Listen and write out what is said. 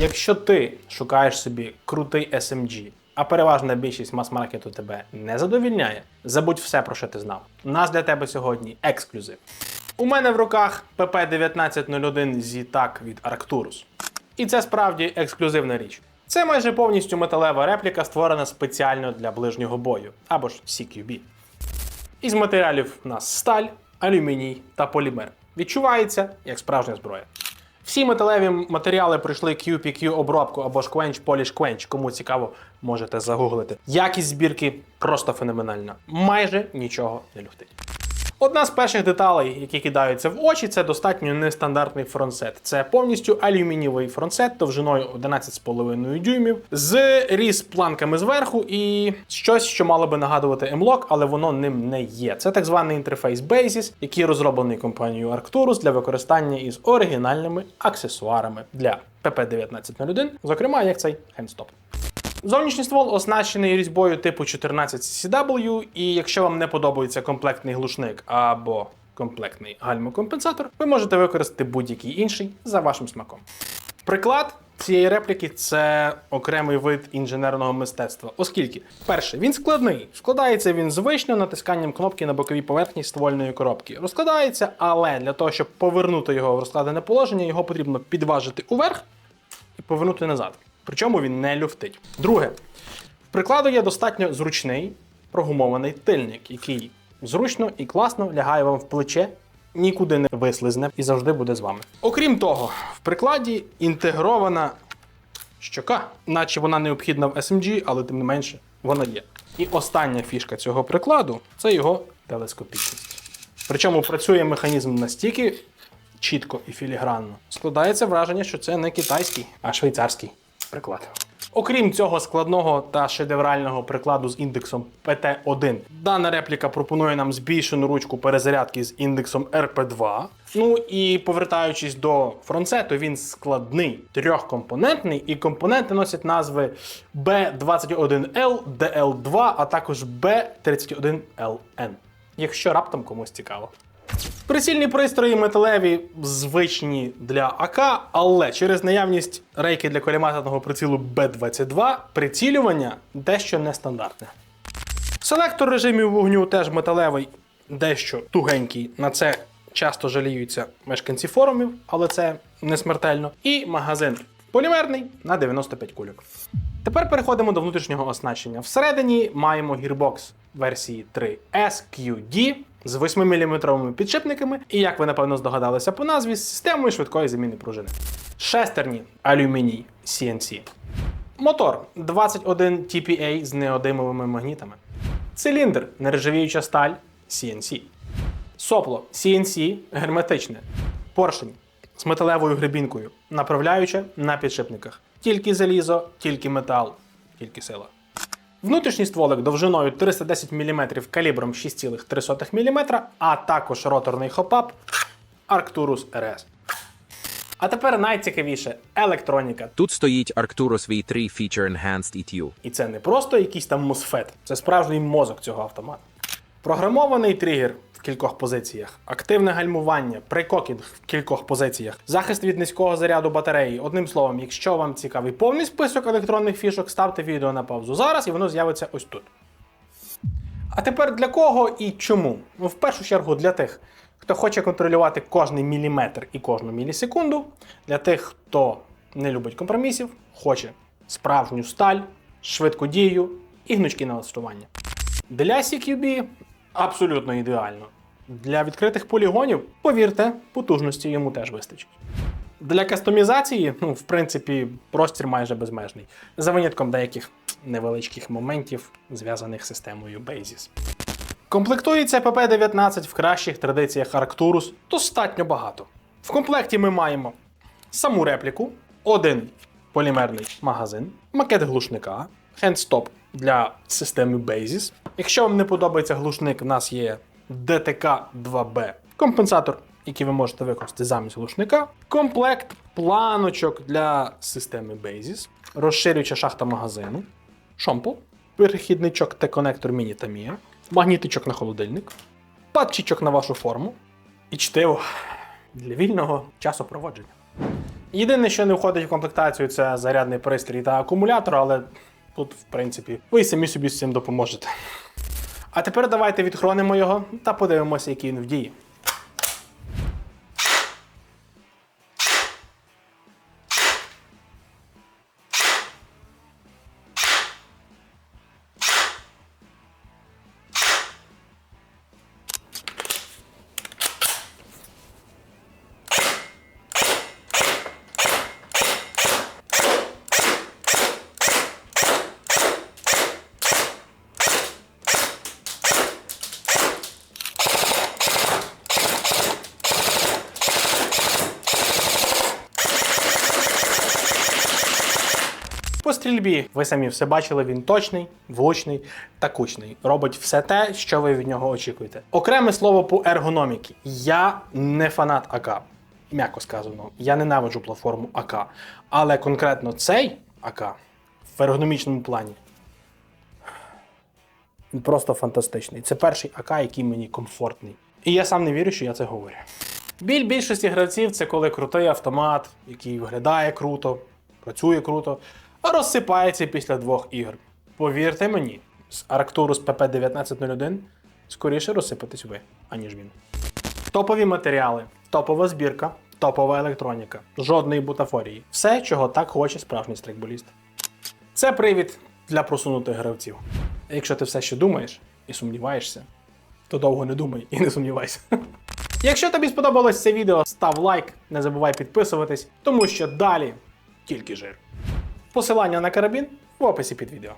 Якщо ти шукаєш собі крутий SMG, а переважна більшість мас-маркету тебе не задовільняє, забудь все, про що ти знав. У нас для тебе сьогодні ексклюзив. У мене в руках PP1901 Зітак від Arcturus. І це справді ексклюзивна річ. Це майже повністю металева репліка, створена спеціально для ближнього бою, або ж CQB. Із матеріалів у нас сталь, алюміній та полімер. Відчувається як справжня зброя. Всі металеві матеріали пройшли QPQ обробку або ж Quench Polish Quench. Кому цікаво, можете загуглити. Якість збірки просто феноменальна. Майже нічого не люфтить. Одна з перших деталей, які кидаються в очі, це достатньо нестандартний фронтсет. Це повністю алюмінієвий фронтсет довжиною 11,5 дюймів з різ планками зверху і щось, що мало би нагадувати M-Lock, але воно ним не є. Це так званий інтерфейс Basis, який розроблений компанією Arcturus для використання із оригінальними аксесуарами для PP1901, зокрема як цей хендстоп. Зовнішній ствол оснащений різьбою типу 14 CCW, і якщо вам не подобається комплектний глушник або комплектний гальмокомпенсатор, ви можете використати будь-який інший за вашим смаком. Приклад цієї репліки це окремий вид інженерного мистецтва, оскільки, перше, він складний. Складається він звично натисканням кнопки на боковій поверхні ствольної коробки. Розкладається, але для того, щоб повернути його в розкладене положення, його потрібно підважити уверх і повернути назад. Причому він не люфтить. Друге, в прикладу є достатньо зручний прогумований тильник, який зручно і класно лягає вам в плече, нікуди не вислизне і завжди буде з вами. Окрім того, в прикладі інтегрована щока, наче вона необхідна в SMG, але тим не менше вона є. І остання фішка цього прикладу це його телескопічність. Причому працює механізм настільки чітко і філігранно. Складається враження, що це не китайський, а швейцарський приклад. Окрім цього складного та шедеврального прикладу з індексом PT1, дана репліка пропонує нам збільшену ручку перезарядки з індексом RP2. Ну і повертаючись до фронтсету, він складний, трьохкомпонентний, і компоненти носять назви B21L, DL2, а також B31LN. Якщо раптом комусь цікаво. Прицільні пристрої металеві звичні для АК, але через наявність рейки для коліматорного прицілу B22 прицілювання дещо нестандартне. Селектор режимів вогню теж металевий, дещо тугенький. На це часто жаліються мешканці форумів, але це не смертельно. І магазин полімерний на 95 кульок. Тепер переходимо до внутрішнього оснащення. Всередині маємо гірбокс версії 3 SQD з 8-мм підшипниками, і, як ви напевно здогадалися по назві, з системою швидкої заміни пружини. Шестерні алюміній CNC. Мотор 21 TPA з неодимовими магнітами. Циліндр нержавіюча сталь CNC. Сопло CNC герметичне. Поршень з металевою гребінкою, направляюче на підшипниках. Тільки залізо, тільки метал, тільки сила. Внутрішній стволик довжиною 310 мм калібром 6,3 мм, а також роторний хопап Arcturus RS. А тепер найцікавіше електроніка. Тут стоїть Arcturus V3 Feature Enhanced ETU. І це не просто якийсь там MOSFET, це справжній мозок цього автомата. Програмований тригер в кількох позиціях, активне гальмування, прикокінг в кількох позиціях, захист від низького заряду батареї. Одним словом, якщо вам цікавий повний список електронних фішок, ставте відео на паузу зараз і воно з'явиться ось тут. А тепер для кого і чому? Ну, в першу чергу для тих, хто хоче контролювати кожний міліметр і кожну мілісекунду, для тих, хто не любить компромісів, хоче справжню сталь, швидку дію і гнучкі налаштування. Для CQB абсолютно ідеально. Для відкритих полігонів, повірте, потужності йому теж вистачить. Для кастомізації, ну, в принципі, простір майже безмежний, за винятком деяких невеличких моментів, зв'язаних з системою Basis. Комплектується PP19 в кращих традиціях Arcturus достатньо багато. В комплекті ми маємо саму репліку, один полімерний магазин, макет глушника, хендстоп для системи Basis. Якщо вам не подобається глушник, в нас є DTK-2B компенсатор, який ви можете використати замість глушника, комплект планочок для системи Basis, розширююча шахта магазину, шомпол, перехідничок T-конектор Mini та Mia, магнітичок на холодильник, патчичок на вашу форму. І чтиво для вільного часопроводження. Єдине, що не входить в комплектацію, це зарядний пристрій та акумулятор, але тут, в принципі, ви самі собі з цим допоможете. А тепер давайте відхронимо його та подивимося, який він в дії. Стрільбі ви самі все бачили, він точний, влучний та кучний. Робить все те, що ви від нього очікуєте. Окреме слово по ергономіки. Я не фанат АК. М'яко сказано, я ненавиджу платформу АК. Але конкретно цей АК в ергономічному плані. Просто фантастичний. Це перший АК, який мені комфортний. І я сам не вірю, що я це говорю. Біль більшості гравців це коли крутий автомат, який виглядає круто, працює круто, розсипається після двох ігор. Повірте мені, з Arcturus PP1901 скоріше розсипатись ви, аніж він. Топові матеріали, топова збірка, топова електроніка, жодної бутафорії. Все, чого так хоче справжній стрейкболіст. Це привід для просунутих гравців. Якщо ти все ще думаєш і сумніваєшся, то довго не думай і не сумнівайся. Якщо тобі сподобалось це відео, став лайк, не забувай підписуватись, тому що далі тільки жир. Посилання на карабін в описі під відео.